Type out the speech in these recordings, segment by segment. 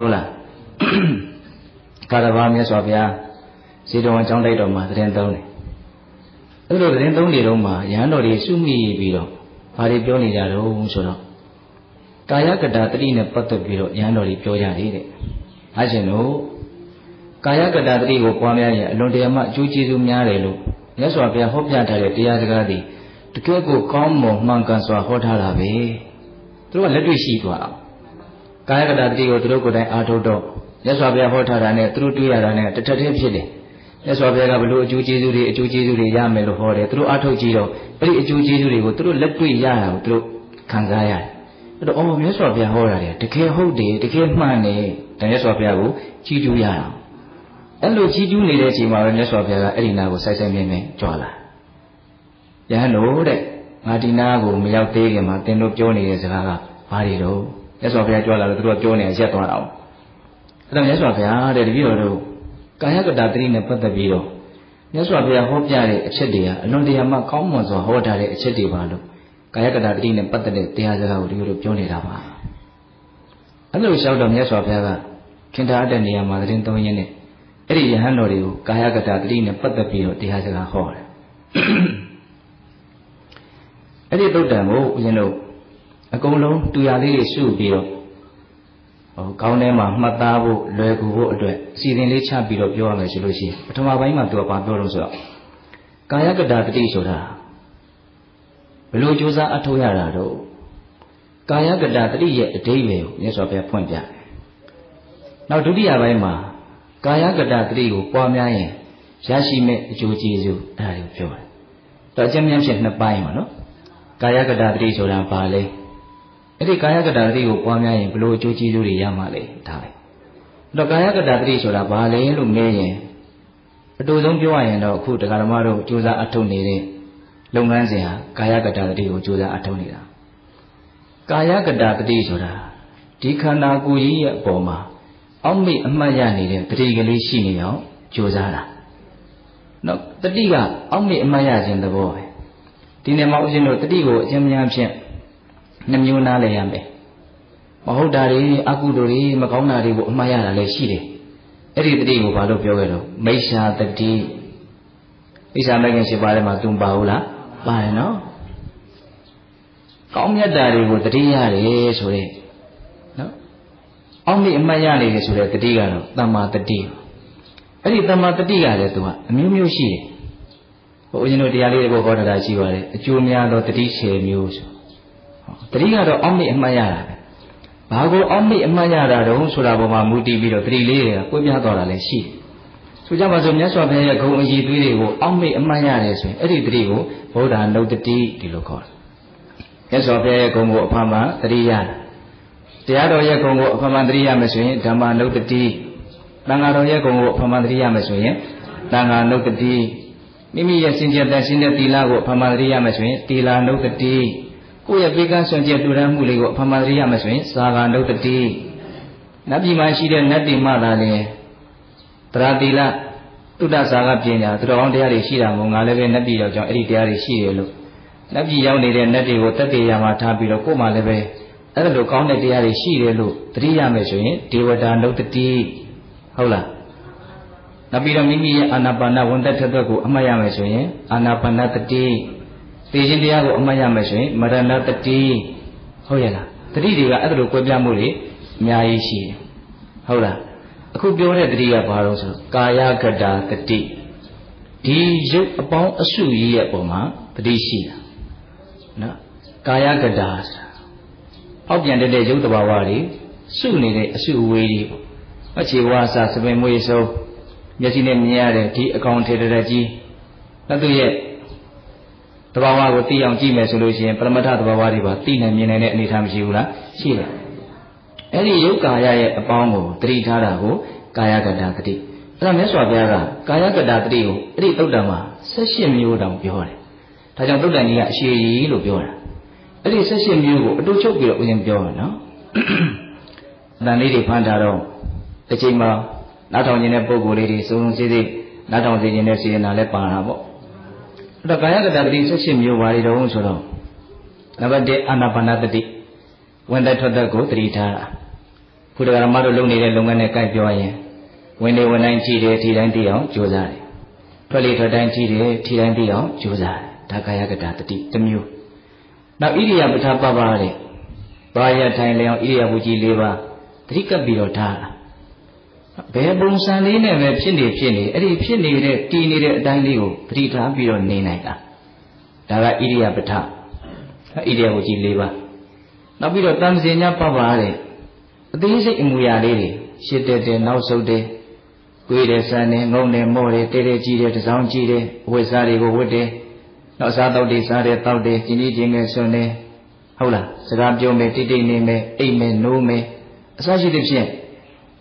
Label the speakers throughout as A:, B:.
A: ဟုတ်လားကာရဘာမြတ်စွာဘုရားဇေတဝန်ကျောင်းတိုက်တော်မှာသတင်းသုံးတယ်အဲ့လိုသတင်းသုံးနေတော့မှရဟန်းတော်တွေစုမိပြီးတော့ဘာတွေပြောနေကြတော့ဆိုတော့ကာယကတာတတိနဲ့ပတ်သက်ပြီးတော့ရဟန်းတော်တွေပြောကြတယ်တဲ့အဲရှင်တို့ကာယကတာတတိကိုပွားများရင်အလွန်တရာမှအကျိုးကျေးဇူးများတယ်လို့မြတ်စွာဘုရားဟောပြထားတဲ့တရားစကားတွေတကယ်ကိုကောင်းမွန်မှန်ကန်စွာဟောထားတာပဲသူတို့ကလက်တွေ့ရှိသွားအောင် ကာယကတာတတိကိုသူတို့ကိုယ်တိုင်အားထုတ်တော့မြတ်စွာဘုရားဟောထားတာနဲ့သူတို့တွေ့ရတာနဲ့တစ်ထပ်တည်းဖြစ်တယ်မြတ်စွာဘုရားကဘလို့အကျိုးကျေးဇူးတွေအကျိုးကျေးဇူးတွေရမယ်လို့ဟောတယ်သူတို့အားထုတ်ကြည့်တော့အဲ့ဒီအကျိုးကျေးဇူးတွေကိုသူတို့လက်တွေ့ရတာကိုသူတို့ခံစားရတယ်အဲ့တော့အော်မြတ်စွာဘုရားဟောတာတွေတကယ်ဟုတ်တယ်တကယ်မှန်တယ်တမြတ်စွာဘုရားကိုကြီးကျူးရအောင်အဲ့လိုကြီးကျူးနေတဲ့အချိန်မှာပဲမြတ်စွာဘုရားကအဲ့ဒီနာကိုစိုက်စိုက်မြဲမြဲကြွလာယဟန်တို့တဲ့ငါဒီနာကိုမရောက်သေးခင်မှာသင်တို့ပြောနေတဲ့စကားကဘာတွေတော့ မြတ်စွာဘုရားကြွလာလို့သူတို့ကပြောနေရက်သွားတာအဲ့တော့မြတ်စွာဘုရားတဲ့တပည့်တော်တို့ကာယကတာတိနဲ့ပတ်သက်ပြီးတော့မြတ်စွာဘုရားဟောပြတဲ့အချက်တွေဟာအလွန်တရာမှကောင်းမွန်စွာဟောထားတဲ့အချက်တွေပါလို့ကာယကတာတိနဲ့ပတ်သက်တဲ့တရားစကားကိုဒီလိုပြောနေတာပါအဲ့လိုလျှောက်တော့မြတ်စွာဘုရားကခင်ထားတဲ့နေရာမှာသတင်းသုံးရင်းနဲ့အဲ့ဒီယဟန်တော်တွေကိုကာယကတာတိနဲ့ပတ်သက်ပြီးတော့တရားစကားဟောတယ်အဲ့ဒီတုတ်တံကိုဦးဇင်းတို့ အကုန်လုံးတူရလေးတွေစုပြီးတော့ဟောခေါင်းထဲမှာမှတ်သားဖို့လွယ်ကူဖို့အတွက်အစီအစဉ်လေးချပြီးတော့ပြောရမယ်ဆိုလို့ရှိရင်ပထမပိုင်းမှာသူကဘာပြောလို့ဆိုတော့ကာယကတာတတိဆိုတာဘယ်လိုကြိုးစားအထောက်ရတာတော့ကာယကတာတတိရဲ့အတိတ်ပဲကိုမြတ်စွာဘုရားဖွင့်ပြတယ်။နောက်ဒုတိယပိုင်းမှာကာယကတာတတိကိုပွားများရင်ရရှိမဲ့အကျိုးကျေးဇူးအဲ့ဒါကိုပြောတယ်။တော့အကျဉ်းများဖြင့်နှစ်ပိုင်းပါနော်။ကာယကတာတတိဆိုတာဘာလဲ။ အဲ့ဒီကာယကတာတိကိုပွားများရင်ဘလို့အကျိုးကျေးဇူးတွေရမှာလဲဒါပဲအဲ့တော့ကာယကတာတိဆိုတာဘာလဲလို့မေးရင်အတူဆုံးပြောရရင်တော့အခုတရားဓမ္မတို့ကြိုးစားအထုတ်နေတဲ့လုပ်ငန်းစဉ်ဟာကာယကတာတိကိုကြိုးစားအထုတ်နေတာကာယကတာတိဆိုတာဒီခန္ဓာကိုယ်ကြီးရဲ့အပေါ်မှာအောက်မေ့အမှတ်ရနေတဲ့တတိကလေးရှိနေအောင်ကြိုးစားတာနော်တတိကအောက်မေ့အမှတ်ရခြင်းသဘောပဲဒီနေ့မှာဦးဇင်းတို့တတိကိုအကျဉ်းများဖြင့် နှမျိုးနားလဲရမယ်မဟုတ်တာတွေအကုသိုလ်တွေမကောင်းတာတွေကိုအမှားရတာလည်းရှိတယ်အဲ့ဒီတတိကိုဘာလို့ပြောခဲ့တော့မိစ္ဆာတတိမိစ္ဆာမဂ္ဂင်၈ပါးထဲမှာသူပါဘူးလားပါတယ်နော်ကောင်းမြတ်တာတွေကိုတတိရတယ်ဆိုတဲ့နော်အောက်မိအမှတ်ရနေတယ်ဆိုတဲ့တတိကတော့တမ္မာတတိအဲ့ဒီတမ္မာတတိကလည်းသူကအမျိုးမျိုးရှိတယ်ဟိုဦးဇင်းတို့တရားလေးတွေကိုဟောတာရှိပါတယ်အကျိုးများသောတတိ10မျိုးဆို တတိကတော့အောက်မိအမှတ်ရတာပဲဘာကိုအောက်မိအမှတ်ရတာတုံးဆိုတာပေါ်မှာမူတည်ပြီးတော့တတိလေးတွေကကွဲပြားသွားတာလည်းရှိတယ်ဆိုကြပါစို့မြတ်စွာဘုရားရဲ့ဂုဏ်အကြီးသွေးတွေကိုအောက်မိအမှတ်ရတယ်ဆိုရင်အဲ့ဒီတတိကိုဗုဒ္ဓနုတ္တိဒီလိုခေါ်တယ်မြတ်စွာဘုရားရဲ့ဂုဏ်ကိုအဖမ်းမှတတိရတယ်တရားတော်ရဲ့ဂုဏ်ကိုအဖမ်းမှတတိရမယ်ဆိုရင်ဓမ္မနုတ္တိတန်ဃာတော်ရဲ့ဂုဏ်ကိုအဖမ်းမှတတိရမယ်ဆိုရင်တန်ဃာနုတ္တိမိမိရဲ့စင်ကြယ်တန်ရှင်းတဲ့သီလကိုအဖမ်းမှတတိရမယ်ဆိုရင်သီလနုတ္တိ ကိုယ့်ရဲ့ပေကန်းဆွံကျက်တူရမ်းမှုလေးကိုအဖမရိရမယ်ဆိုရင်သာဂာနုတ္တိနတ်ပြည်မှာရှိတဲ့နတ်တိမသာလင်တရာတိလတုဒ္ဒစာကပညာသူတော်ကောင်းတရားတွေရှိတာမို့ငါလည်းပဲနတ်ပြည်ရောက်ကြောင်းအဲ့ဒီတရားတွေရှိတယ်လို့နတ်ပြည်ရောက်နေတဲ့နတ်တွေကိုတက်တေရမှာထားပြီးတော့ကိုယ်မှလည်းပဲအဲ့လိုကောင်းတဲ့တရားတွေရှိတယ်လို့သတိရမယ်ဆိုရင်ဒေဝတာနုတ္တိဟုတ်လားနောက်ပြီးတော့မိမိရဲ့အာနာပါနဝန်သက်ထက်သက်ကိုအမှတ်ရမယ်ဆိုရင်အာနာပါနတတိ သိခြင်းတရားကိုအမှတ်ရမယ်ဆိုရင်မရဏတတိဟုတ်ရဲ့လားတတိတွေကအဲ့ဒါလိုကွဲပြားမှုတွေအများကြီးရှိတယ်ဟုတ်လားအခုပြောတဲ့တတိကဘာလို့ဆိုတော့ကာယကတာတတိဒီရုပ်အပေါင်းအစုကြီးရဲ့ပုံမှာတတိရှိတာနော်ကာယကတာအောက်ပြန်တဲ့ရုပ်တဘာဝတွေစုနေတဲ့အစုအဝေးကြီးပေါ့အခြေဝါစာစပင်မွေးဆုံးမျက်စိနဲ့မြင်ရတဲ့ဒီအကောင်ထေတရကြီးလက်သူရဲ့ တဘာဝကိုသိအောင်ကြည့်မယ်ဆိုလို့ရှိရင်ပရမတ္ထတဘာဝတွေပါသိနိုင်မြင်နိုင်တဲ့အနေအထားမရှိဘူးလားရှိတယ်အဲ့ဒီယုတ်ကာယရဲ့အပေါင်းကိုတတိထားတာကိုကာယကတတတိအဲ့ဒါမြတ်စွာဘုရားကကာယကတတတိကိုအဲ့ဒီသုတ်တံမှာ78မျိုးတောင်ပြောတယ်ဒါကြောင့်သုတ်တံကြီးကအရှိကြီးလို့ပြောတာအဲ့ဒီ78မျိုးကိုအတူချုပ်ပြီးတော့ဦးဇင်းပြောရနော်အတန်လေးတွေဖန်ထားတော့တစ်ချိန်မှာနားထောင်ခြင်းတဲ့ပုံကိုယ်လေးတွေစုံစုံစည်းစည်းနားထောင်စေခြင်းနဲ့စေနာလည်းပါတာပေါ့ အဲ့တော့ကာယကတတိ78မျိုးပါရီတုံးဆိုတော့နံပါတ်1အာနာပါနတတိဝင်သက်ထွက်သက်ကိုတတိထားတာဘုရားဓမ္မတို့လုပ်နေတဲ့လုပ်ငန်းနဲ့ကြိုက်ပြောရင်ဝင်နေဝင်တိုင်းကြည့်တယ်ထီတိုင်းသိအောင်ကြိုးစားတယ်ထွက်လေထွက်တိုင်းကြည့်တယ်ထီတိုင်းသိအောင်ကြိုးစားတယ်ဒါကာယကတာတတိတစ်မျိုးနောက်ဣရိယာပဋ္ဌပပတဲ့ဘာရထိုင်လျောင်းဣရိယာပုကြီး၄ပါးတတိကပ်ပြီးတော့ထားတာ ဘယ်ပုံစံလေးနဲ့ပဲဖြစ်နေဖြစ်နေအဲ့ဒီဖြစ်နေတဲ့တည်နေတဲ့အတိုင်းလေးကိုပဋိထားပြီးတော့နေနိုင်တာဒါကဣရိယာပဋ္ဌဣရိယာပုကြီး၄ပါးနောက်ပြီးတော့တန်စင်ညာပပတဲ့အသေးစိတ်အမူအရာလေးတွေရှစ်တဲ့တဲ့နောက်ဆုတ်တဲ့ကိုယ်တဲ့ဆန်တယ်ငုံတယ်မော့တယ်တဲတဲကြီးတယ်တစောင်းကြီးတယ်ဝိစားတွေကိုဝတ်တယ်နောက်စားတော့တွေစားတယ်တောက်တယ်ကျင်းကြီးကျင်းငယ်ဆွန်းတယ်ဟုတ်လားစကားပြောမယ်တိတ်တိတ်နေမယ်အိမ်မယ်နိုးမယ်အစရှိသဖြင့်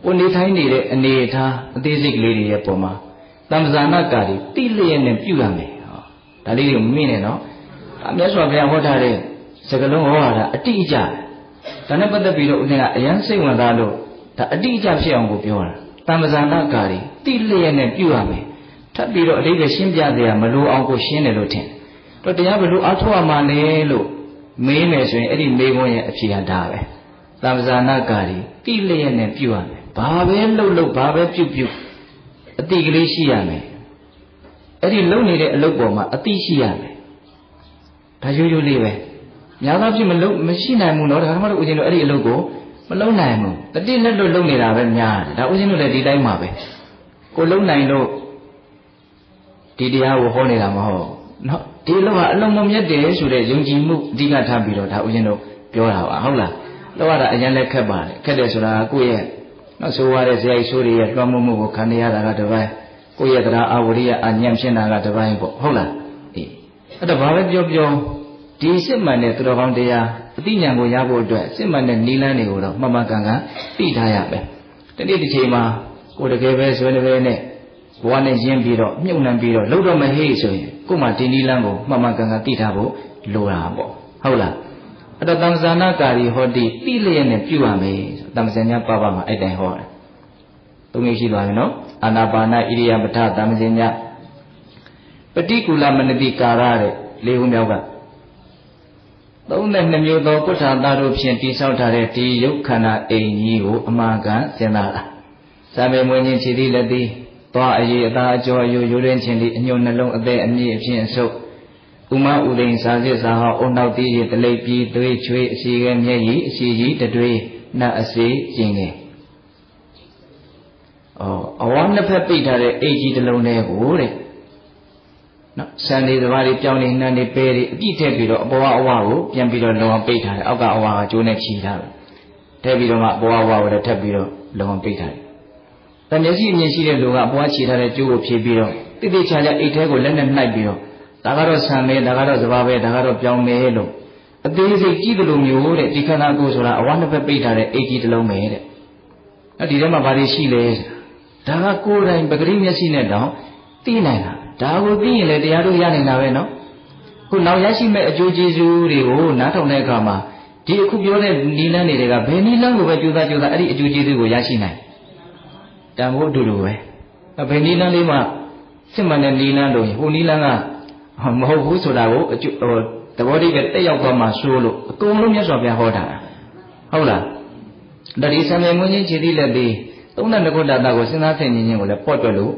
A: ကိုနေထိုင်နေတဲ့အနေအထားအသေးစိတ်ကလေးတွေရဲ့ပုံမှာတမ္ပဇာနာကာတွေတိလျက်နဲ့ပြုရမယ်ဟောဒါလေးတွေမမြင်နဲ့နော်အမြတ်စွာဘုရားဟောထားတဲ့စကလုံးဟောတာအတိအကျဒါနဲ့ပတ်သက်ပြီးတော့ဦးဇင်းကအရန်စိတ်ဝင်စားလို့ဒါအတိအကျဖြစ်အောင်ကိုပြောတာတမ္ပဇာနာကာတွေတိလျက်နဲ့ပြုရမယ်ထပ်ပြီးတော့အတိတ်ကရှင်းပြသေးရမလို့အောင်ကိုရှင်းတယ်လို့ထင်တော့တရားဘယ်လိုအားထုတ်ရမှာလဲလို့မေးမယ်ဆိုရင်အဲ့ဒီမေးခွန်းရဲ့အဖြေကဒါပဲတမ္ပဇာနာကာတွေတိလျက်နဲ့ပြုရမယ် ဘာပဲလှုပ်လှုပ်ဘာပဲပြုတ်ပြုတ်အတိကလေးရှိရမယ်အဲ့ဒီလှုပ်နေတဲ့အလုပ်ပေါ်မှာအတိရှိရမယ်ဒါရိုးရိုးလေးပဲညာသားဖြစ်မလှုပ်မရှိနိုင်ဘူးနော်ဒါမှမဟုတ်ဦးဇင်းတို့အဲ့ဒီအလုပ်ကိုမလှုပ်နိုင်ဘူးတတိနဲ့လှုပ်လှုပ်နေတာပဲများတယ်ဒါဦးဇင်းတို့လည်းဒီတိုင်းမှာပဲကိုလှုပ်နိုင်လို့ဒီတရားကိုဟောနေတာမဟုတ်နော်ဒီလောက်ကအလုံးမမြတ်တယ်ဆိုတဲ့ယုံကြည်မှုအဓိကထားပြီးတော့ဒါဦးဇင်းတို့ပြောတာပါဟုတ်လားလောက်ရတာအရင်လက်ခက်ပါတယ်ခက်တယ်ဆိုတာကိုယ့်ရဲ့ နောက်ဆိုရတဲ့ဇေယျဆိုးတွေရဲ့လွှမ်းမိုးမှုကိုခံရတာကတစ်ပိုင်းကိုယ့်ရဲ့တရားအာဝရိယအညံ့ဖြစ်တာကတစ်ပိုင်းပေါ့ဟုတ်လားအေးအဲ့တော့ဘာပဲပြောပြောဒီစစ်မှန်တဲ့သူတော်ကောင်းတရားအသိဉာဏ်ကိုရဖို့အတွက်စစ်မှန်တဲ့နိလန်းတွေကိုတော့မှန်မှန်ကန်ကန်သိထားရမယ်တနေ့တစ်ချိန်မှာကိုယ်တကယ်ပဲဆွေးနွေးနဲ့ဘဝနဲ့ရင်းပြီးတော့မြုပ်နှံပြီးတော့လှုပ်တော့မဟေ့ဆိုရင်ကိုယ်မှဒီနိလန်းကိုမှန်မှန်ကန်ကန်သိထားဖို့လိုတာပေါ့ဟုတ်လားအဲ့တော့တမ္ပဇာနာကာရီဟောတိတိလျက်နဲ့ပြုရမယ် တမ္ပဇညာပပမှာအဲ့တိုင်ဟောတယ်သုံးမျိုးရှိသွားပြီနော်အာနာပါနဣရိယာပဋ္ဌတမ္ပဇညာပฏิကူလမနတိကာရတဲ့လေးခုမြောက်က32မျိုးသောကုဋ္ဌာသားတို့ဖြင့်တိဆောက်ထားတဲ့ဒီယုတ်ခန္ဓာအိမ်ကြီးကိုအမှန်ကန်စဉ်းစားတာ။စာပေမွေးခြင်းခြေသီးလက်သီးသွားအရေးအသားအကျော်အယိုရိုးရင်းခြင်းဒီအညွန့်နှလုံးအသက်အမြင့်အဖြစ်အဆုပ်ဥမဥဒိန်စာစစ်စာဟောအုံနောက်တီးရတလိပ်ပြီးသွေးချွေးအစီကဲမျက်ရည်အစီကြီးတတွေး နတ်အစီကျင်ငယ်။အော်အဝါနှစ်ဖက်ပိတ်ထားတဲ့အိတ်ကြီးတစ်လုံးနဲ့ကိုတဲ့နော်ဆန်လေးသဘာတွေပြောင်းနေနှမ်းနေပဲတွေအပြည့်ထည့်ပြီးတော့အပေါ်အဝါကိုပြန်ပြီးတော့လုံအောင်ပိတ်ထားတယ်အောက်ကအဝါကကျိုးနဲ့ချီထားတယ်ထည့်ပြီးတော့မှအပေါ်အဝါကိုလည်းထပ်ပြီးတော့လုံအောင်ပိတ်ထားတယ်တမျက်စိအမြင်ရှိတဲ့လူကအပေါ်ချီထားတဲ့ကျိုးကိုဖြည့်ပြီးတော့တိတိကျကျအိတ်ထဲကိုလက်နဲ့နှိုက်ပြီးတော့ဒါကတော့ဆန်ပဲဒါကတော့စဘာပဲဒါကတော့ပြောင်းမယ်လို့ အသေးစိတ်ကြည့်တယ်လို့မျိုးတဲ့ဒီခန္ဓာကိုယ်ဆိုတာအဝါနှစ်ဖက်ပိတ်ထားတဲ့အိတ်ကြီးတစ်လုံးပဲတဲ့အဲ့ဒီထဲမှာဘာတွေရှိလဲဒါကကိုယ်တိုင်ပဂရိမျက်စိနဲ့တောင်သိနိုင်တာဒါကိုသိရင်လည်းတရားတို့ရနိုင်တာပဲနော်ခုနောက်ရရှိမဲ့အကျိုးကျေးဇူးတွေကိုနားထောင်တဲ့အခါမှာဒီအခုပြောတဲ့နီလန်းတွေကဘယ်နီလန်းကိုပဲကြိုးစားကြိုးစားအဲ့ဒီအကျိုးကျေးဇူးကိုရရှိနိုင်တန်ဖို့အတူတူပဲဘယ်နီလန်းလေးမှစစ်မှန်တဲ့နီလန်းလို့ဟိုနီလန်းကမဟုတ်ဘူးဆိုတာကိုအကျိုးဟို သဘောတည်းပဲတက်ရောက်သွားမှဆိုလို့အကုန်လုံးမြတ်စွာဘုရားဟောတာဟုတ်လားဒါဒီဆံမြင်မွင်းချင်းခြေသီးလက်သေးသုံးတဲ့ငကုတ္တတာကိုစဉ်းစားဆင်ခြင်ခြင်းကိုလည်းပေါ့တွက်လို့